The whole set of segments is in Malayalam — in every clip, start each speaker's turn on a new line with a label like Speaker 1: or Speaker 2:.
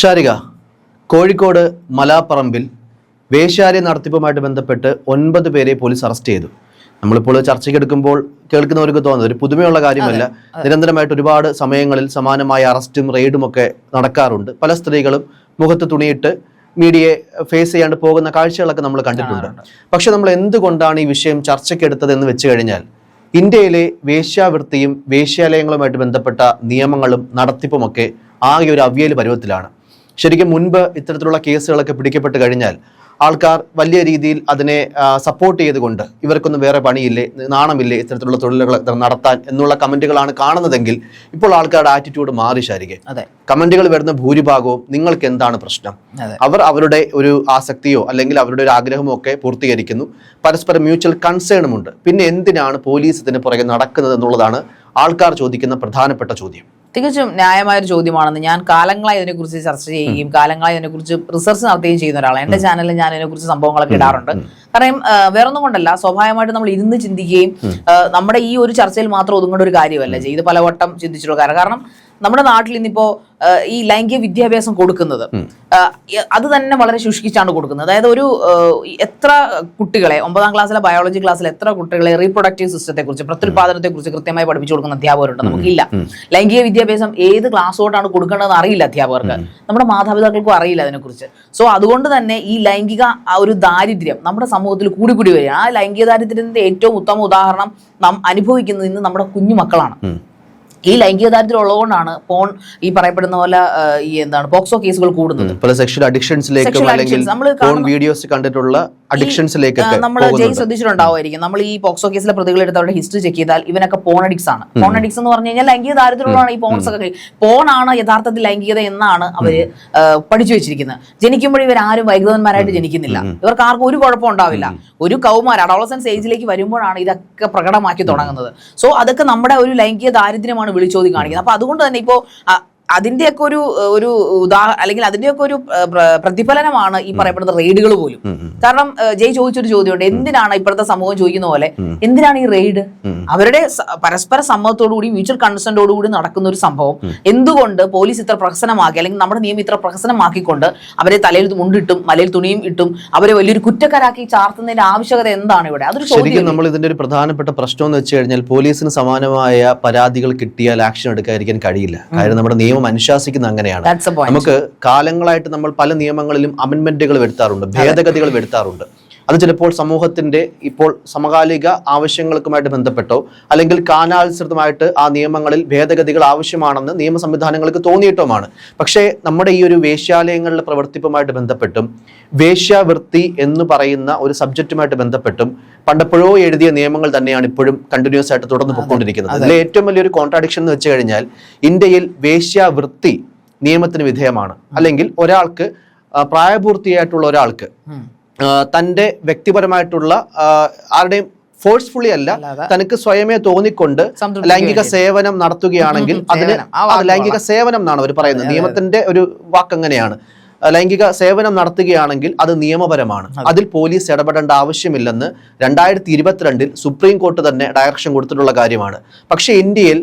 Speaker 1: ഷാരിക കോഴിക്കോട് മലാപ്പറമ്പിൽ വേശ്യാലയ നടത്തിപ്പുമായിട്ട് ബന്ധപ്പെട്ട് ഒൻപത് പേരെ പോലീസ് അറസ്റ്റ് ചെയ്തു. നമ്മളിപ്പോൾ ചർച്ചയ്ക്ക് എടുക്കുമ്പോൾ കേൾക്കുന്നവർക്ക് തോന്നുന്നത് ഒരു പുതുമയുള്ള കാര്യമല്ല. നിരന്തരമായിട്ട് ഒരുപാട് സമയങ്ങളിൽ സമാനമായ അറസ്റ്റും റെയ്ഡും ഒക്കെ നടക്കാറുണ്ട്. പല സ്ത്രീകളും മുഖത്ത് തുണിയിട്ട് മീഡിയയെ ഫേസ് ചെയ്യാണ്ട് പോകുന്ന കാഴ്ചകളൊക്കെ നമ്മൾ കണ്ടിട്ടുണ്ട്. പക്ഷെ നമ്മൾ എന്തുകൊണ്ടാണ് ഈ വിഷയം ചർച്ചയ്ക്കെടുത്തത് എന്ന് വെച്ച് കഴിഞ്ഞാൽ ഇന്ത്യയിലെ വേശ്യാവൃത്തിയും വേശ്യാലയങ്ങളുമായിട്ട് ബന്ധപ്പെട്ട നിയമങ്ങളും നടത്തിപ്പുമൊക്കെ ആകെ ഒരു അവിയൽ പരുവത്തിലാണ്. ശരിക്കും മുൻപ് ഇത്തരത്തിലുള്ള കേസുകളൊക്കെ പിടിക്കപ്പെട്ട് കഴിഞ്ഞാൽ ആൾക്കാർ വലിയ രീതിയിൽ അതിനെ സപ്പോർട്ട് ചെയ്തുകൊണ്ട് ഇവർക്കൊന്നും വേറെ പണിയില്ലേ നാണമില്ലേ ഇത്തരത്തിലുള്ള തൊഴിലുകൾ നടത്താൻ എന്നുള്ള കമന്റുകളാണ് കാണുന്നതെങ്കിൽ ഇപ്പോൾ ആൾക്കാരുടെ ആറ്റിറ്റ്യൂഡ് മാറി ശാരികെ.
Speaker 2: അതെ.
Speaker 1: കമന്റുകൾ വരുന്ന ഭൂരിഭാഗവും നിങ്ങൾക്ക് എന്താണ് പ്രശ്നം അവർ അവരുടെ ഒരു ആസക്തിയോ അല്ലെങ്കിൽ അവരുടെ ഒരു ആഗ്രഹമോ ഒക്കെ പൂർത്തീകരിക്കുന്നു. പരസ്പരം മ്യൂച്വൽ കൺസേണുമുണ്ട് പിന്നെ എന്തിനാണ് പോലീസ് ഇതിന് പുറകെ നടക്കുന്നത് എന്നുള്ളതാണ് ആൾക്കാർ ചോദിക്കുന്ന പ്രധാനപ്പെട്ട ചോദ്യം.
Speaker 2: തികച്ചും ന്യായമായ ഒരു ചോദ്യമാണെന്ന് ഞാൻ കാലങ്ങളായി ഇതിനെക്കുറിച്ച് ചർച്ച ചെയ്യുകയും കാലങ്ങളായി ഇതിനെക്കുറിച്ച് റിസർച്ച് നടത്തുകയും ചെയ്യുന്ന ഒരാളാണ്. എന്റെ ചാനലിൽ ഞാൻ ഇതിനെക്കുറിച്ച് സംഭവങ്ങളൊക്കെ ഇടാറുണ്ട്. കാരണം വേറൊന്നും കൊണ്ടല്ല സ്വാഭാവികമായിട്ട് നമ്മൾ ഇരുന്ന് ചിന്തിക്കുകയും നമ്മുടെ ഈ ഒരു ചർച്ചയിൽ മാത്രം ഒതുങ്ങേണ്ട ഒരു കാര്യമല്ല. ചെയ്ത് പലവട്ടം ചിന്തിച്ചിട്ടുള്ള കാരണം നമ്മുടെ നാട്ടിൽ ഇന്നിപ്പോ ഈ ലൈംഗിക വിദ്യാഭ്യാസം കൊടുക്കുന്നത് അത് തന്നെ വളരെ ശുഷ്കിച്ചാണ് കൊടുക്കുന്നത്. അതായത് ഒരു എത്ര കുട്ടികളെ ഒമ്പതാം ക്ലാസ്സിലെ ബയോളജി ക്ലാസ്സിൽ എത്ര കുട്ടികളെ റീപ്രൊഡക്റ്റീവ് സിസ്റ്റത്തെ കുറിച്ച് പ്രത്യുൽപാദനത്തെ കുറിച്ച് കൃത്യമായി പഠിപ്പിച്ചു കൊടുക്കുന്ന അധ്യാപകരുണ്ട്? നമുക്കില്ല. ലൈംഗിക വിദ്യാഭ്യാസം ഏത് ക്ലാസ്സോട്ടാണ് കൊടുക്കേണ്ടതെന്ന് അറിയില്ല അധ്യാപകർക്ക്. നമ്മുടെ മാതാപിതാക്കൾക്കും അറിയില്ല അതിനെക്കുറിച്ച്. സോ അതുകൊണ്ട് തന്നെ ഈ ലൈംഗിക ആ ഒരു ദാരിദ്ര്യം നമ്മുടെ സമൂഹത്തിൽ കൂടി കൂടി വരിക ആ ലൈംഗിക ദാരിദ്ര്യത്തിന്റെ ഏറ്റവും ഉത്തമ ഉദാഹരണം നാം അനുഭവിക്കുന്നത് ഇന്ന് നമ്മുടെ കുഞ്ഞു മക്കളാണ്. ഈ ലൈംഗിക ദാരിദ്ര്യം ഉള്ളതുകൊണ്ടാണ് ഫോൺ ഈ പറയപ്പെടുന്ന പോലെ ഈ എന്താണ് പോക്സോ കേസുകൾ കൂടുന്നത്.
Speaker 1: പല സെക്ഷൽ അഡിക്ഷൻസിലേക്കും അല്ലെങ്കിൽ വീഡിയോസ് കണ്ടിട്ടുള്ള അഡിക്ഷൻസിലേക്കൊക്കെ
Speaker 2: നമ്മൾ
Speaker 1: ജയിൽ
Speaker 2: ശ്രദ്ധിച്ചിട്ടുണ്ടാവുമായിരിക്കും. നമ്മൾ ഈ പോക്സോ കേസിലെ പ്രതികൾ എടുത്ത് അവരുടെ ഹിസ്റ്ററി ചെക്ക് ചെയ്താൽ ഇവനൊക്കെ പോൺ അഡിക്സ് ആണ്. പോൺ അഡിക്സ് എന്ന് പറഞ്ഞു കഴിഞ്ഞാൽ ലൈംഗിക ദാരിദ്ര്യമുള്ളതാണ് ഈ പോൺസ് ഒക്കെ പോൺ ആണ് യഥാർത്ഥത്തിൽ ലൈംഗികത എന്നാണ് അവർ പഠിച്ചു വെച്ചിരിക്കുന്നത്. ജനിക്കുമ്പോൾ ഇവർ ആരും വൈകൃതന്മാരായിട്ട് ജനിക്കുന്നില്ല. ഇവർക്ക് ആർക്കും ഒരു കുഴപ്പം ഉണ്ടാവില്ല. ഒരു കൗമാര അഡോളസൻസ് ഏജിലേക്ക് വരുമ്പോഴാണ് ഇതൊക്കെ പ്രകടമാക്കി തുടങ്ങുന്നത്. സോ അതൊക്കെ നമ്മുടെ ഒരു ലൈംഗിക ദാരിദ്ര്യമാണ് വിളിച്ചോതി കാണിക്കുന്നത്. അപ്പൊ അതുകൊണ്ട് തന്നെ ഇപ്പോ അതിന്റെയൊക്കെ ഒരു ഒരു ഉദാ അല്ലെങ്കിൽ അതിന്റെയൊക്കെ ഒരു പ്രതിഫലനമാണ് ഈ പറയപ്പെടുന്ന റെയ്ഡുകൾ പോലും. കാരണം ജയ് ചോദിച്ചൊരു ചോദ്യമുണ്ട്. എന്തിനാണ് ഇപ്പോഴത്തെ സമൂഹം ചോദിക്കുന്ന പോലെ എന്തിനാണ് ഈ റെയ്ഡ്? അവരുടെ പരസ്പര സമ്മതത്തോടുകൂടി മ്യൂച്വൽ കൺസെന്റോടുകൂടി നടക്കുന്ന ഒരു സംഭവം. എന്തുകൊണ്ട് പോലീസ് ഇത്ര പ്രഹസനമാക്കി അല്ലെങ്കിൽ നമ്മുടെ നിയമം ഇത്ര പ്രഹസനമാക്കിക്കൊണ്ട് അവരെ തലയിൽ മുണ്ടിട്ടും മലയിൽ തുണിയും ഇട്ടും അവരെ വലിയൊരു കുറ്റക്കാരാക്കി ചാർത്തുന്നതിന്റെ ആവശ്യകത എന്താണ് ഇവിടെ? അതൊരു
Speaker 1: ശരിക്കും
Speaker 2: ചോദ്യം
Speaker 1: നമ്മൾ ഇതിന്റെ ഒരു പ്രധാനപ്പെട്ട പ്രശ്നം എന്ന് വെച്ച് കഴിഞ്ഞാൽ പോലീസിന് സമാനമായ പരാതികൾ കിട്ടിയാൽ ആക്ഷൻ എടുക്കാതിരിക്കാൻ കഴിയില്ല. കാര്യം നമ്മുടെ നിയമം അനുശാസിക്കുന്ന അങ്ങനെയാണ്. നമുക്ക് കാലങ്ങളായിട്ട് നമ്മൾ പല നിയമങ്ങളിലും അമെന്മെന്റുകൾ വരുത്താറുണ്ട് ഭേദഗതികൾ വരുത്താറുണ്ട്. അത് ചിലപ്പോൾ സമൂഹത്തിന്റെ ഇപ്പോൾ സമകാലിക ആവശ്യങ്ങൾക്കുമായിട്ട് ബന്ധപ്പെട്ടോ അല്ലെങ്കിൽ കാലാനുസൃതമായിട്ട് ആ നിയമങ്ങളിൽ ഭേദഗതികൾ ആവശ്യമാണെന്ന് നിയമ സംവിധാനങ്ങൾക്ക് തോന്നിയിട്ടുമാണ്. പക്ഷേ നമ്മുടെ ഈ ഒരു വേശ്യാലയങ്ങളുടെ പ്രവർത്തിപ്പുമായിട്ട് ബന്ധപ്പെട്ടും വേശ്യാവൃത്തി എന്ന് പറയുന്ന ഒരു സബ്ജക്റ്റുമായിട്ട് ബന്ധപ്പെട്ടും പണ്ടെപ്പോഴോ എഴുതിയ നിയമങ്ങൾ തന്നെയാണ് ഇപ്പോഴും കണ്ടിന്യൂസ് ആയിട്ട് തുടർന്ന് പോയിക്കൊണ്ടിരിക്കുന്നത് അതിലെ ഏറ്റവും വലിയൊരു കോൺട്രാഡിക്ഷൻ എന്ന് വെച്ച് കഴിഞ്ഞാൽ ഇന്ത്യയിൽ വേശ്യാവൃത്തി നിയമത്തിന് വിധേയമാണ്. അല്ലെങ്കിൽ ഒരാൾക്ക് പ്രായപൂർത്തിയായിട്ടുള്ള ഒരാൾക്ക് ആ, തന്റെ വ്യക്തിപരമായിട്ടുള്ള ആരുടെയും ഫോഴ്സ്ഫുള്ളി അല്ല തനിക്ക് സ്വയമേ തോന്നിക്കൊണ്ട് ലൈംഗിക സേവനം നടത്തുകയാണെങ്കിൽ അതിന് ലൈംഗിക സേവനം എന്നാണ് അവർ പറയുന്നത്. നിയമത്തിന്റെ ഒരു വാക്ക് അങ്ങനെയാണ്. ലൈംഗിക സേവനം നടത്തുകയാണെങ്കിൽ അത് നിയമപരമാണ്. അതിൽ പോലീസ് ഇടപെടേണ്ട ആവശ്യമില്ലെന്ന് രണ്ടായിരത്തി ഇരുപത്തിരണ്ടിൽ സുപ്രീം കോർട്ട് തന്നെ ഡയറക്ഷൻ കൊടുത്തിട്ടുള്ള കാര്യമാണ്. പക്ഷേ ഇന്ത്യയിൽ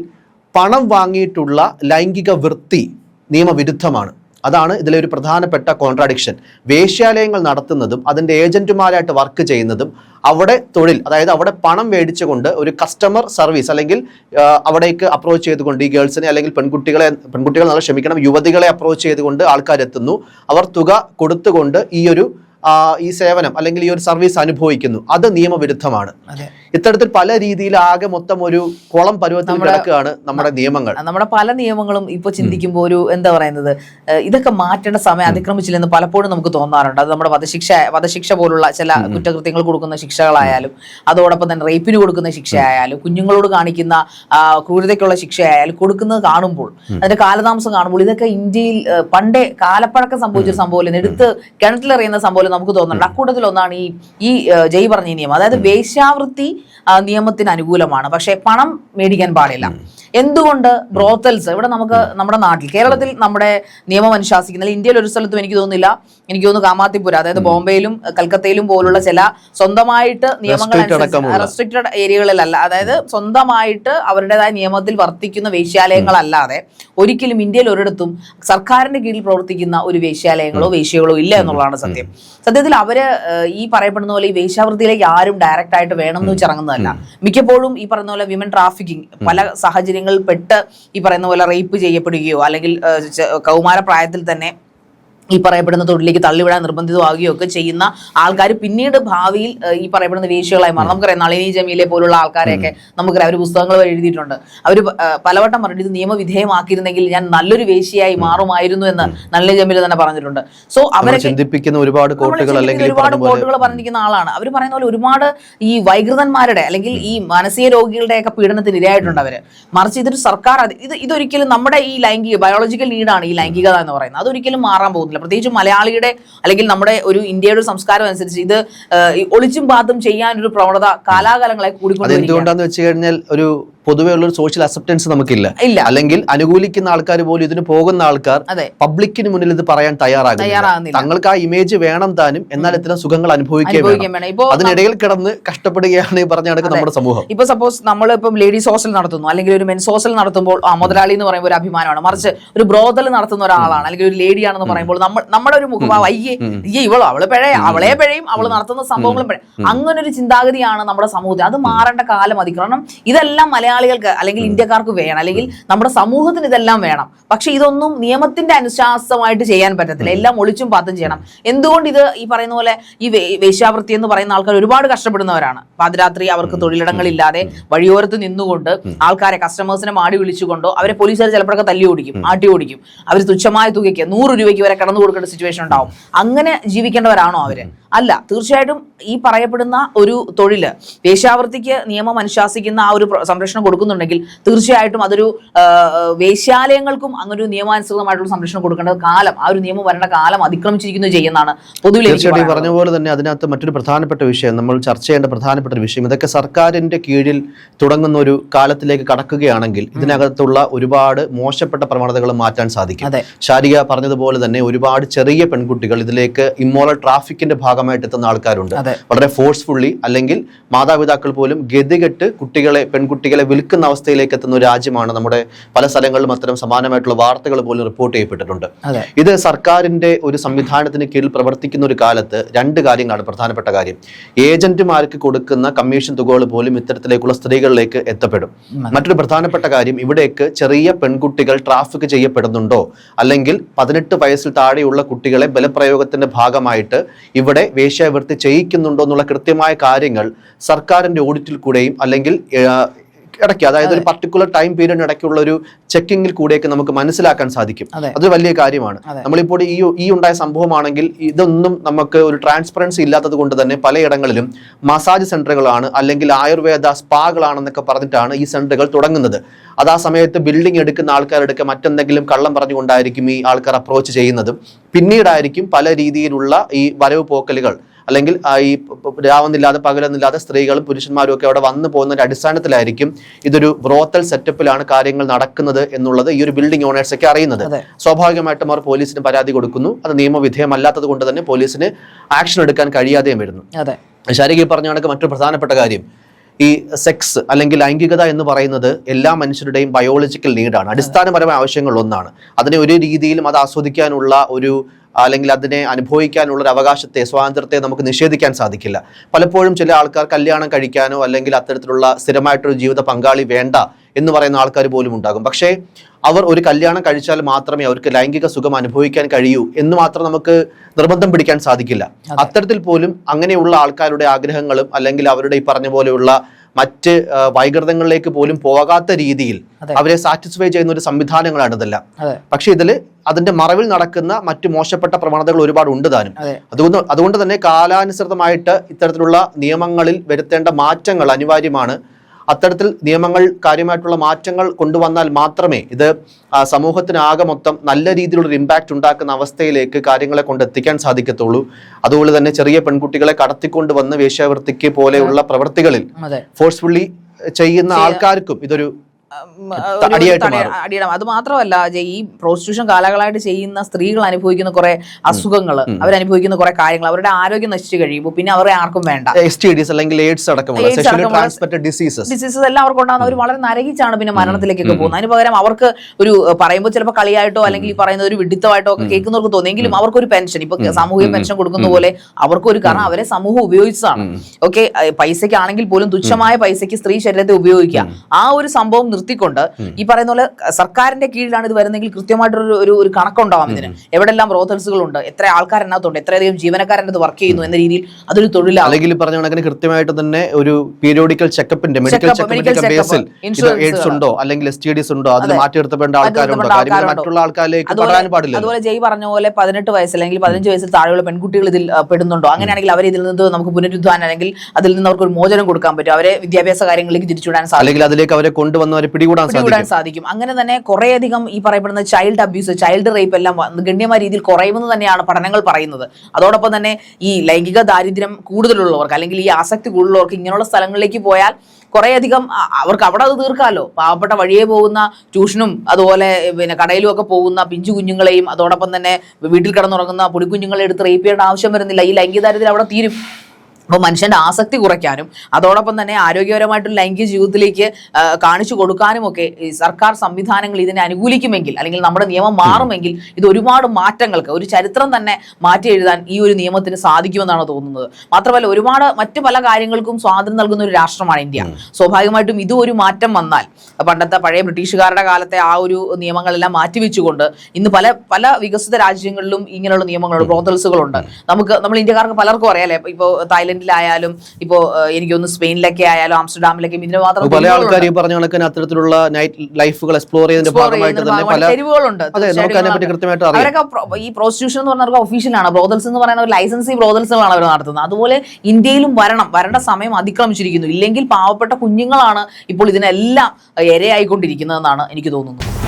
Speaker 1: പണം വാങ്ങിയിട്ടുള്ള ലൈംഗിക വൃത്തി നിയമവിരുദ്ധമാണ്. അതാണ് ഇതിലെ ഒരു പ്രധാനപ്പെട്ട കോൺട്രാഡിക്ഷൻ വേശ്യാലയങ്ങൾ നടത്തുന്നതും അതിന്റെ ഏജന്റുമാരായിട്ട് വർക്ക് ചെയ്യുന്നതും അവിടെ തൊഴിൽ അതായത് അവിടെ പണം മേടിച്ചുകൊണ്ട് ഒരു കസ്റ്റമർ സർവീസ് അല്ലെങ്കിൽ അവിടേക്ക് അപ്രോച്ച് ചെയ്തുകൊണ്ട് ഈ ഗേൾസിനെ അല്ലെങ്കിൽ പെൺകുട്ടികളെ പെൺകുട്ടികൾ നല്ല ക്ഷമിക്കണം യുവതികളെ അപ്രോച്ച് ചെയ്തുകൊണ്ട് ആൾക്കാരെത്തുന്നു അവർ തുക കൊടുത്തുകൊണ്ട് ഈ ഒരു ഈ സേവനം അല്ലെങ്കിൽ ഈ ഒരു സർവീസ് അനുഭവിക്കുന്നു. അത് നിയമവിരുദ്ധമാണ്. ഇത്തരത്തിൽ പല രീതിയിൽ ആകെ മൊത്തം ഒരു കുളം പരുവത്തിൽ കിടക്കുകയാണ് നമ്മുടെ നിയമങ്ങൾ.
Speaker 2: നമ്മുടെ പല നിയമങ്ങളും ഇപ്പൊ ചിന്തിക്കുമ്പോൾ ഒരു എന്താ പറയുന്നത്? ഇതൊക്കെ മാറ്റേണ്ട സമയം അതിക്രമിച്ചില്ലെന്ന് പലപ്പോഴും നമുക്ക് തോന്നാറുണ്ട്. അത് നമ്മുടെ വധശിക്ഷ വധശിക്ഷ പോലുള്ള ചില കുറ്റകൃത്യങ്ങൾ കൊടുക്കുന്ന ശിക്ഷകളായാലും അതോടൊപ്പം തന്നെ റേപ്പിന് കൊടുക്കുന്ന ശിക്ഷയായാലും കുഞ്ഞുങ്ങളോട് കാണിക്കുന്ന ക്രൂരതയ്ക്കുള്ള ക്രൂരതയ്ക്കുള്ള ശിക്ഷയായാലും കൊടുക്കുന്നത് കാണുമ്പോൾ അതിന്റെ കാലതാമസം കാണുമ്പോൾ ഇതൊക്കെ ഇന്ത്യയിൽ പണ്ടേ കാലപ്പഴക്കം സംഭവിച്ച സംഭവം എടുത്ത് കിണറ്റിലെറിയുന്ന സംഭവം നമുക്ക് തോന്നുന്നുണ്ട് അക്കൂട്ടത്തിൽ ഒന്നാണ് ഈ ഈ ജയ് പറഞ്ഞ നിയമം. അതായത് വേശ്യാവൃത്തി നിയമത്തിന് അനുകൂലമാണ്. പക്ഷേ പണം മേടിക്കാൻ പാടില്ല. എന്തുകൊണ്ട് ബ്രോത്തൽസ് ഇവിടെ നമുക്ക് നമ്മുടെ നാട്ടിൽ കേരളത്തിൽ നമ്മുടെ നിയമം അനുശാസിക്കുന്ന ഇന്ത്യയിൽ ഒരു സ്ഥലത്തും എനിക്ക് തോന്നുന്നില്ല. എനിക്ക് തോന്നുന്നു കാമാത്തിപുര അതായത് ബോംബെയിലും കൽക്കത്തയിലും പോലുള്ള ചില സ്വന്തമായിട്ട് നിയമങ്ങൾ റെസ്ട്രിക്റ്റഡ് ഏരിയകളിലല്ല. അതായത് സ്വന്തമായിട്ട് അവരുടേതായ നിയമത്തിൽ വർത്തിക്കുന്ന വേശ്യാലയങ്ങളല്ലാതെ ഒരിക്കലും ഇന്ത്യയിൽ ഒരിടത്തും സർക്കാരിന്റെ കീഴിൽ പ്രവർത്തിക്കുന്ന ഒരു വേശ്യാലയങ്ങളോ വേശ്യകളോ ഇല്ല എന്നുള്ളതാണ് സത്യം. സത്യത്തിൽ അവർ ഈ പറയപ്പെടുന്ന പോലെ ഈ വേശ്യാവൃത്തിയിലേക്ക് ആരും ഡയറക്റ്റ് ആയിട്ട് വേണം എന്ന് വെച്ചിറങ്ങുന്നതല്ല മിക്കപ്പോഴും ഈ പറയുന്ന പോലെ വിമൻ ട്രാഫിക്കിംഗ് പല സാഹചര്യങ്ങളിൽ പെട്ട് ഈ പറയുന്ന പോലെ റേപ്പ് ചെയ്യപ്പെടുകയോ അല്ലെങ്കിൽ കൗമാര പ്രായത്തിൽ തന്നെ ഈ പറയപ്പെടുന്ന തൊഴിലേക്ക് തള്ളിവിടാൻ നിർബന്ധിതമാകുകയോ ഒക്കെ ചെയ്യുന്ന ആൾക്കാർ പിന്നീട് ഭാവിയിൽ ഈ പറയപ്പെടുന്ന വേശികളായി മാറും. നമുക്കറിയാം നളിനി ജമീലെ പോലുള്ള ആൾക്കാരെയൊക്കെ നമുക്കറിയാം. അവർ പുസ്തകങ്ങൾ വരെ എഴുതിയിട്ടുണ്ട്. അവർ പലവട്ടം പറഞ്ഞിട്ട് ഇത് നിയമവിധേയമാക്കിയിരുന്നെങ്കിൽ ഞാൻ നല്ലൊരു വേശിയായി മാറുമായിരുന്നു എന്ന് നളിനി ജമീൽ തന്നെ പറഞ്ഞിട്ടുണ്ട്. സോ അവരെ
Speaker 1: ചിന്തിപ്പിക്കുന്ന ഒരുപാട് കോട്ടുകൾ അല്ലെങ്കിൽ
Speaker 2: ഒരുപാട് കോട്ടുകൾ പറഞ്ഞിരിക്കുന്ന ആളാണ്. അവർ പറയുന്ന പോലെ ഒരുപാട് ഈ വൈകൃതന്മാരുടെ അല്ലെങ്കിൽ ഈ മാനസിക രോഗികളുടെയൊക്കെ പീഡനത്തിന് ഇരയായിട്ടുണ്ട് അവർ. മറിച്ച് ഇതൊരു സർക്കാർ ഇത് ഇതൊരിക്കലും നമ്മുടെ ഈ ലൈംഗിക ബയോളജിക്കൽ നീഡാണ് ഈ ലൈംഗികത എന്ന് പറയുന്നത്. അതൊരിക്കലും മാറാൻ പോകുന്നില്ല. പ്രത്യേകിച്ച് മലയാളിയുടെ അല്ലെങ്കിൽ നമ്മുടെ ഒരു ഇന്ത്യയുടെ സംസ്കാരം അനുസരിച്ച് ഇത് ഒളിച്ചും പാത്തും ചെയ്യാനൊരു പ്രവണത കാലാകാലങ്ങളെ കൂടിക്കൊണ്ടിരിക്കുകയാണ്
Speaker 1: എന്തുകൊണ്ടാന്ന് വെച്ച് കഴിഞ്ഞാൽ ഒരു പൊതുവെ ഉള്ള ഒരു സോഷ്യൽ അക്സെപ്റ്റൻസ് നമുക്കില്ല.
Speaker 2: ഇല്ല.
Speaker 1: അല്ലെങ്കിൽ അനുകൂലിക്കുന്ന ആൾക്കാർ പോലും ഇതിന് പോകുന്ന ആൾക്കാർ പബ്ലിക്കിന് മുന്നിൽ ഇത് പറയാൻ തയ്യാറാകുന്നില്ല. തങ്ങൾക്ക് ആ ഇമേജ് വേണം താനും എന്നാൽ ഇത്തരം സുഖങ്ങൾ അനുഭവിക്കുകയും വേണം. അതിനിടയിൽ കിടന്ന് കഷ്ടപ്പെടുകയാണ് ഈ പറഞ്ഞ കണക്ക് നമ്മുടെ സമൂഹം.
Speaker 2: ഇപ്പൊ സപ്പോസ് നമ്മൾ ഇപ്പം ലേഡീസ് ഹോസ്റ്റൽ നടത്തുന്നു അല്ലെങ്കിൽ ഒരു മെൻസ് ഹോസ്റ്റൽ നടത്തുമ്പോൾ ആ മുതലാളി എന്ന് പറയുമ്പോൾ ഒരു അഭിമാനമാണ്. മറിച്ച് ഒരു ബ്രോതൽ നടത്തുന്ന ഒരാളാണ് അല്ലെങ്കിൽ ഒരു ലേഡിയാണെന്ന് പറയുമ്പോൾ നമ്മൾ നമ്മുടെ ഒരു മുഖഭാവം അയ്യേ അയ്യേ ഇവളോ അവൾ പിഴ അവളെ പിഴയും അവൾ നടത്തുന്ന സംഭവങ്ങളും പിഴ അങ്ങനെ ഒരു ചിന്താഗതിയാണ് നമ്മുടെ സമൂഹത്തിൽ. അത് മാറേണ്ട കാലം മതി കാരണം ഇതെല്ലാം മലയാളികൾക്ക് അല്ലെങ്കിൽ ഇന്ത്യക്കാർക്ക് വേണം. അല്ലെങ്കിൽ നമ്മുടെ സമൂഹത്തിന് ഇതെല്ലാം വേണം. പക്ഷെ ഇതൊന്നും നിയമത്തിന്റെ അനുശാസമായിട്ട് ചെയ്യാൻ പറ്റത്തില്ല. എല്ലാം ഒളിച്ചും പാത്തും ചെയ്യണം. എന്തുകൊണ്ട് ഇത് ഈ പറയുന്ന പോലെ ഈ വേശ്യാവൃത്തി എന്ന് പറയുന്ന ആൾക്കാർ ഒരുപാട് കഷ്ടപ്പെടുന്നവരാണ്. പാതിരാത്രി അവർക്ക് തൊഴിലിടങ്ങളില്ലാതെ വഴിയോരത്ത് നിന്നുകൊണ്ട് ആൾക്കാരെ കസ്റ്റമേഴ്സിനെ മാടി വിളിച്ചുകൊണ്ടോ അവരെ പോലീസുകാർ ചിലപ്പോഴൊക്കെ തല്ലി ഓടിക്കും ആട്ടി ഓടിക്കും. അവർ തുച്ഛമായ തുകയ്ക്ക് നൂറ് രൂപയ്ക്ക് വരെ കടന്നു കൊടുക്കേണ്ട സിറ്റുവേഷൻ ഉണ്ടാവും. അങ്ങനെ ജീവിക്കേണ്ടവരാണോ അവർ? അല്ല തീർച്ചയായിട്ടും ഈ പറയപ്പെടുന്ന ഒരു തൊഴിൽ വേശ്യാവൃത്തിക്ക് നിയമം അനുശാസിക്കുന്ന ആ ഒരു സംരക്ഷണം കൊടുക്കുന്നുണ്ടെങ്കിൽ തീർച്ചയായിട്ടും അതൊരു വേശ്യാലയങ്ങൾക്കും അങ്ങനെ ഒരു നിയമാനുസൃതമായിട്ടുള്ള സംരക്ഷണം കൊടുക്കേണ്ട കാലം ആ ഒരു നിയമം വരേണ്ട കാലം അതിക്രമിച്ചിരിക്കുന്നു ചെയ്യുന്നതാണ് പൊതുവിൽ
Speaker 1: തീർച്ചയായിട്ടും പറഞ്ഞ പോലെ തന്നെ അതിനകത്ത് മറ്റൊരു പ്രധാനപ്പെട്ട വിഷയം നമ്മൾ ചർച്ച ചെയ്യേണ്ട പ്രധാനപ്പെട്ട ഒരു വിഷയം ഇതൊക്കെ സർക്കാരിന്റെ കീഴിൽ തുടങ്ങുന്ന ഒരു കാലത്തിലേക്ക് കടക്കുകയാണെങ്കിൽ ഇതിനകത്തുള്ള ഒരുപാട് മോശപ്പെട്ട പ്രവണതകൾ മാറ്റാൻ സാധിക്കും. ശാരിക പറഞ്ഞതുപോലെ തന്നെ ഒരുപാട് ചെറിയ പെൺകുട്ടികൾ ഇതിലേക്ക് ഇമ്മോറൽ ട്രാഫിക്കിന്റെ ഭാഗമായിട്ട് എത്തുന്ന ആൾക്കാരുണ്ട്. വളരെ ഫോഴ്സ്ഫുള്ളി അല്ലെങ്കിൽ മാതാപിതാക്കൾ പോലും ഗതികെട്ട് കുട്ടികളെ പെൺകുട്ടികളെ വിൽക്കുന്ന അവസ്ഥയിലേക്ക് എത്തുന്ന ഒരു രാജ്യമാണ് നമ്മുടെ പല സ്ഥലങ്ങളിലും അത്തരം സമാനമായിട്ടുള്ള വാർത്തകൾ പോലും റിപ്പോർട്ട് ചെയ്യപ്പെട്ടിട്ടുണ്ട്. ഇത് സർക്കാരിന്റെ ഒരു സംവിധാനത്തിന് കീഴിൽ പ്രവർത്തിക്കുന്ന ഒരു കാലത്ത് രണ്ട് കാര്യങ്ങളാണ് പ്രധാനപ്പെട്ട കാര്യം. ഏജന്റുമാർക്ക് കൊടുക്കുന്ന കമ്മീഷൻ തുകകൾ പോലും ഇത്തരത്തിലേക്കുള്ള സ്ത്രീകളിലേക്ക് എത്തപ്പെടും. മറ്റൊരു പ്രധാനപ്പെട്ട കാര്യം ഇവിടേക്ക് ചെറിയ പെൺകുട്ടികൾ ട്രാഫിക് ചെയ്യപ്പെടുന്നുണ്ടോ? അല്ലെങ്കിൽ പതിനെട്ട് വയസ്സിൽ താഴെയുള്ള കുട്ടികളെ ബലപ്രയോഗത്തിന്റെ ഭാഗമായിട്ട് ഇവിടെ വേശ്യാവൃത്തി ചെയ്യിക്കുന്നുണ്ടോ എന്നുള്ള കൃത്യമായ കാര്യങ്ങൾ സർക്കാരിന്റെ ഓഡിറ്റിൽ കൂടെയും അല്ലെങ്കിൽ ഇടയ്ക്ക് അതായത് ഒരു പർട്ടിക്കുലർ ടൈം പീരീഡിന് ഇടയ്ക്കുള്ള ഒരു ചെക്കിങ്ങിൽ കൂടെയൊക്കെ നമുക്ക് മനസ്സിലാക്കാൻ സാധിക്കും.
Speaker 2: അത്.
Speaker 1: വലിയ കാര്യമാണ്. നമ്മളിപ്പോൾ ഈ ഈ ഉണ്ടായ സംഭവമാണെങ്കിൽ ഇതൊന്നും നമുക്ക് ഒരു ട്രാൻസ്പെറൻസി ഇല്ലാത്തത് കൊണ്ട് തന്നെ പലയിടങ്ങളിലും മസാജ് സെന്ററുകളാണ് അല്ലെങ്കിൽ ആയുർവേദ സ്പാകളാണെന്നൊക്കെ പറഞ്ഞിട്ടാണ് ഈ സെന്ററുകൾ തുടങ്ങുന്നത്. അത് ആ സമയത്ത് ബിൽഡിംഗ് എടുക്കുന്ന ആൾക്കാരെടുക്ക മറ്റെന്തെങ്കിലും കള്ളം പറഞ്ഞുകൊണ്ടായിരിക്കും ഈ ആൾക്കാർ അപ്രോച്ച് ചെയ്യുന്നതും. പിന്നീടായിരിക്കും പല രീതിയിലുള്ള ഈ വരവ് പോക്കലുകൾ. അല്ലെങ്കിൽ ആ ഈ രാവെന്നില്ലാതെ പകലെന്നില്ലാതെ സ്ത്രീകളും പുരുഷന്മാരും ഒക്കെ അവിടെ വന്നു പോകുന്നതിന്റെ അടിസ്ഥാനത്തിലായിരിക്കും ഇതൊരു ബ്രോത്തൽ സെറ്റപ്പിലാണ് കാര്യങ്ങൾ നടക്കുന്നത് എന്നുള്ളത് ഈ ഒരു ബിൽഡിംഗ് ഓണേഴ്സ് ഒക്കെ അറിയുന്നത്. സ്വാഭാവികമായിട്ടും അവർ പോലീസിന് പരാതി കൊടുക്കുന്നു. അത് നിയമവിധേയമല്ലാത്തത് കൊണ്ട് തന്നെ പോലീസിന് ആക്ഷൻ എടുക്കാൻ കഴിയാതെയും വരുന്നു. ശാരിക ഈ പറഞ്ഞ കണക്ക് മറ്റൊരു പ്രധാനപ്പെട്ട കാര്യം. ഈ സെക്സ് അല്ലെങ്കിൽ ലൈംഗികത എന്ന് പറയുന്നത് എല്ലാ മനുഷ്യരുടെയും ബയോളജിക്കൽ നീഡാണ് അടിസ്ഥാനപരമായ ആവശ്യങ്ങളിൽ ഒന്നാണ് അതിനെ ഒരു രീതിയിലും അത് ആസ്വദിക്കാനുള്ള ഒരു അല്ലെങ്കിൽ അതിനെ അനുഭവിക്കാനുള്ള ഒരു അവകാശത്തെ സ്വാതന്ത്ര്യത്തെ നമുക്ക് നിഷേധിക്കാൻ സാധിക്കില്ല. പലപ്പോഴും ചില ആൾക്കാർ കല്യാണം കഴിക്കാനോ അല്ലെങ്കിൽ അത്തരത്തിലുള്ള സ്ഥിരമായിട്ടൊരു ജീവിത പങ്കാളി വേണ്ട എന്ന് പറയുന്ന ആൾക്കാർ പോലും ഉണ്ടാകും. പക്ഷേ അവർ ഒരു കല്യാണം കഴിച്ചാൽ മാത്രമേ അവർക്ക് ലൈംഗിക സുഖം അനുഭവിക്കാൻ കഴിയൂ എന്ന് മാത്രം നമുക്ക് നിർബന്ധം പിടിക്കാൻ സാധിക്കില്ല. അത്തരത്തിൽ പോലും അങ്ങനെയുള്ള ആൾക്കാരുടെ ആഗ്രഹങ്ങളും അല്ലെങ്കിൽ അവരുടെ ഈ പറഞ്ഞ പോലെയുള്ള മറ്റ് വൈകൃതങ്ങളിലേക്ക് പോലും പോകാത്ത രീതിയിൽ അവരെ സാറ്റിസ്ഫൈ ചെയ്യുന്ന ഒരു സംവിധാനങ്ങളാണ് ഇതെല്ലാം. പക്ഷെ ഇതിൽ അതിന്റെ മറവിൽ നടക്കുന്ന മറ്റു മോശപ്പെട്ട പ്രവണതകൾ ഒരുപാട് ഉണ്ട് താനും. അതുകൊണ്ട് അതുകൊണ്ട് തന്നെ കാലാനുസൃതമായിട്ട് ഇത്തരത്തിലുള്ള നിയമങ്ങളിൽ വരുത്തേണ്ട മാറ്റങ്ങൾ അനിവാര്യമാണ്. അത്തരത്തിൽ നിയമങ്ങൾ കാര്യമായിട്ടുള്ള മാറ്റങ്ങൾ കൊണ്ടുവന്നാൽ മാത്രമേ ഇത് സമൂഹത്തിനാകെ മൊത്തം നല്ല രീതിയിലുള്ള ഒരു ഇമ്പാക്റ്റ് ഉണ്ടാക്കുന്ന അവസ്ഥയിലേക്ക് കാര്യങ്ങളെ കൊണ്ട് എത്തിക്കാൻ സാധിക്കത്തുള്ളൂ. അതുപോലെ തന്നെ ചെറിയ പെൺകുട്ടികളെ കടത്തിക്കൊണ്ട് വന്ന് വേശ്യാവൃത്തിക്ക് പോലെയുള്ള
Speaker 2: പ്രവൃത്തികളിൽ
Speaker 1: ഫോഴ്സ്ഫുള്ളി ചെയ്യുന്ന ആൾക്കാർക്കും ഇതൊരു
Speaker 2: അടിയിടാം അത് മാത്രമല്ല ജെ, ഈ പ്രോസ്റ്റിറ്റ്യൂഷൻ കാലങ്ങളായിട്ട് ചെയ്യുന്ന സ്ത്രീകൾ അനുഭവിക്കുന്ന കുറെ അസുഖങ്ങൾ അവരനുഭവിക്കുന്ന കുറെ കാര്യങ്ങൾ അവരുടെ ആരോഗ്യം നശിച്ചു കഴിയുമ്പോൾ പിന്നെ അവരെ ആർക്കും വേണ്ട.
Speaker 1: അല്ലെങ്കിൽ എയ്ഡ്സ് അടക്കമുള്ള ഡിസീസസ്
Speaker 2: ഡിസീസസ് എല്ലാം അവർക്ക് ഉണ്ടാകുന്ന അവർ വളരെ നരകിച്ചാണ് പിന്നെ മരണത്തിലേക്കൊക്കെ പോകുന്നത്. അതിന് പകരം അവർക്ക് ഒരു പറയുമ്പോൾ ചിലപ്പോൾ കളിയായിട്ടോ അല്ലെങ്കിൽ ഈ പറയുന്ന ഒരു വിഡിത്തമായിട്ടോ ഒക്കെ കേൾക്കുന്നവർക്ക് തോന്നിയെങ്കിലും അവർക്കൊരു പെൻഷൻ ഇപ്പൊ സാമൂഹിക പെൻഷൻ കൊടുക്കുന്ന പോലെ അവർക്കൊരു കാരണം അവരെ സമൂഹം ഉപയോഗിച്ചതാണ്. ഓക്കെ പൈസയ്ക്കാണെങ്കിൽ പോലും തുച്ഛമായ പൈസയ്ക്ക് സ്ത്രീ ശരീരത്തെ ഉപയോഗിക്കുക. ആ ഒരു സംഭവം നിർത്തിക്കൊണ്ട് ഈ പറയുന്ന പോലെ സർക്കാരിന്റെ കീഴിലാണ് ഇത് വരുന്നെങ്കിൽ കൃത്യമായിട്ടൊരു ഒരു ഒരു കണക്കുണ്ടാവാം ഇതിന്. എവിടെല്ലാം ഉണ്ട് എത്ര ആൾക്കാർ അതിനകത്തുണ്ട് എത്രയധികം ജീവനക്കാരനത് വർക്ക് ചെയ്യുന്നു എന്ന രീതിയിൽ അതൊരു തൊഴിലാണ്
Speaker 1: അല്ലെങ്കിൽ പറഞ്ഞ കണക്കിന് കൃത്യമായിട്ട് തന്നെ ഒരു പീരിയോഡിക്കൽ ചെക്കപ്പിന്റെ മെഡിക്കൽ ചെക്കപ്പിന്റെ ബേസിൽ എയ്ഡ്സ് ഉണ്ടോ അല്ലെങ്കിൽ എസ് ടി ഡിസ് ഉണ്ടോ? അതിൽ മാറ്റിയെടുത്തപ്പെടേണ്ട ആൾക്കാരുണ്ടോ? മറ്റുള്ള ആൾക്കാരിലേക്ക്
Speaker 2: അതുപോലെ-
Speaker 1: പടരാൻ പാടില്ല
Speaker 2: അതുപോലെ ജയ് പറഞ്ഞ പോലെ പതിനെട്ട് വയസ്സ് അല്ലെങ്കിൽ പതിനഞ്ച് വയസ്സിൽ താഴെയുള്ള പെൺകുട്ടികൾ ഇതിൽ പെടുന്നുണ്ടോ? അങ്ങനെയാണെങ്കിൽ അവർ ഇതിൽ നിന്ന് നമുക്ക് പുനരുദ്ധാനം അല്ലെങ്കിൽ അതിൽ നിന്ന് അവർക്ക് ഒരു മോചനം കൊടുക്കാൻ പറ്റും. അവരെ വിദ്യാഭ്യാസ കാര്യങ്ങളിലേക്ക് തിരിച്ചുവിടാൻ സാധിക്കും.
Speaker 1: അല്ലെങ്കിൽ അതിലേക്ക് അവരെ കൊണ്ടുവന്നവരെ പിടികൂടാൻ
Speaker 2: പിടികൂടാൻ
Speaker 1: സാധിക്കും.
Speaker 2: അങ്ങനെ തന്നെ കുറേയധികം ഈ പറയപ്പെടുന്ന ചൈൽഡ് അബ്യൂസ് ചൈൽഡ് റേപ്പ് എല്ലാം ഗണ്യമായ രീതിയിൽ കുറയുമെന്ന് തന്നെയാണ് പഠനങ്ങൾ പറയുന്നത്. അതോടൊപ്പം തന്നെ ഈ ലൈംഗിക ദാരിദ്ര്യം കൂടുതലുള്ളവർക്ക് അല്ലെങ്കിൽ ഈ ആസക്തി കൂടുതലുള്ളവർക്ക് ഇങ്ങനെയുള്ള സ്ഥലങ്ങളിലേക്ക് പോയാൽ കുറേയധികം അവർക്ക് അവിടെ അത് തീർക്കാമല്ലോ പാവപ്പെട്ട വഴിയെ പോകുന്ന ട്യൂഷനും അതുപോലെ പിന്നെ കടയിലും ഒക്കെ പോകുന്ന പിഞ്ചു കുഞ്ഞുങ്ങളെയും അതോടൊപ്പം തന്നെ വീട്ടിൽ കിടന്നുറങ്ങുന്ന പൊടിക്കുഞ്ഞുങ്ങളെ എടുത്ത് റേപ്പ് ചെയ്യേണ്ട ആവശ്യം വരുന്നില്ല. ഈ ലൈംഗിക ദാരിദ്ര്യം അവിടെ തീരും. അപ്പോൾ മനുഷ്യന്റെ ആസക്തി കുറയ്ക്കാനും അതോടൊപ്പം തന്നെ ആരോഗ്യപരമായിട്ടുള്ള ലൈംഗിക ജീവിതത്തിലേക്ക് കാണിച്ചു കൊടുക്കാനും ഒക്കെ ഈ സർക്കാർ സംവിധാനങ്ങൾ ഇതിനെ അനുകൂലിക്കുമെങ്കിൽ അല്ലെങ്കിൽ നമ്മുടെ നിയമം മാറുമെങ്കിൽ ഇത് ഒരുപാട് മാറ്റങ്ങൾക്ക് ഒരു ചരിത്രം തന്നെ മാറ്റി എഴുതാൻ ഈ ഒരു നിയമത്തിന് സാധിക്കുമെന്നാണ് തോന്നുന്നത്. മാത്രമല്ല ഒരുപാട് മറ്റു പല കാര്യങ്ങൾക്കും സ്വാതന്ത്ര്യം നൽകുന്ന ഒരു രാഷ്ട്രമാണ് ഇന്ത്യ. സ്വാഭാവികമായിട്ടും ഇതും ഒരു മാറ്റം വന്നാൽ പണ്ടത്തെ പഴയ ബ്രിട്ടീഷുകാരുടെ കാലത്തെ ആ ഒരു നിയമങ്ങളെല്ലാം മാറ്റിവെച്ചുകൊണ്ട് ഇന്ന് പല പല വികസിത രാജ്യങ്ങളിലും ഇങ്ങനെയുള്ള നിയമങ്ങളുണ്ട് പ്രോത്തൽസുകളുണ്ട് നമുക്ക് നമ്മൾ ഇന്ത്യക്കാർക്ക് പലർക്കും അറിയാലേ ഇപ്പോൾ തായ്ലൻഡിലായാലും ഇപ്പോ എനിക്ക് തോന്നുന്നു സ്പെയിനിലൊക്കെ ആയാലും ആംസ്റ്റർഡാമിലൊക്കെ ഇതിന് മാത്രം
Speaker 1: പല ആൾക്കാർ ഈ പറഞ്ഞ കണക്കിന് അത്തരത്തിലുള്ള നൈറ്റ് ലൈഫുകൾ എക്സ്പ്ലോർ ഭാഗമായിട്ട് തന്നെ പല
Speaker 2: തെരുവുകളുണ്ട്
Speaker 1: അതിനെപ്പറ്റി
Speaker 2: അവരൊക്കെ ഈ പ്രോസ്റ്റിറ്റ്യൂഷൻ എന്ന് പറഞ്ഞവർക്ക് ഒഫീഷ്യലാണ് ബ്രോതൽസ് എന്ന് പറയുന്ന ഒരു ലൈസൻസി ബ്രോതൽസുകളാണ് അവർ നടത്തുന്നത്. അതുപോലെ ഇന്ത്യയിലും വരണം. വരേണ്ട സമയം അതിക്രമിച്ചിരിക്കുന്നു. ഇല്ലെങ്കിൽ പാവപ്പെട്ട കുഞ്ഞുങ്ങളാണ് ഇപ്പോൾ ഇതിനെല്ലാം ഇരയായിക്കൊണ്ടിരിക്കുന്നതെന്നാണ് എനിക്ക് തോന്നുന്നത്.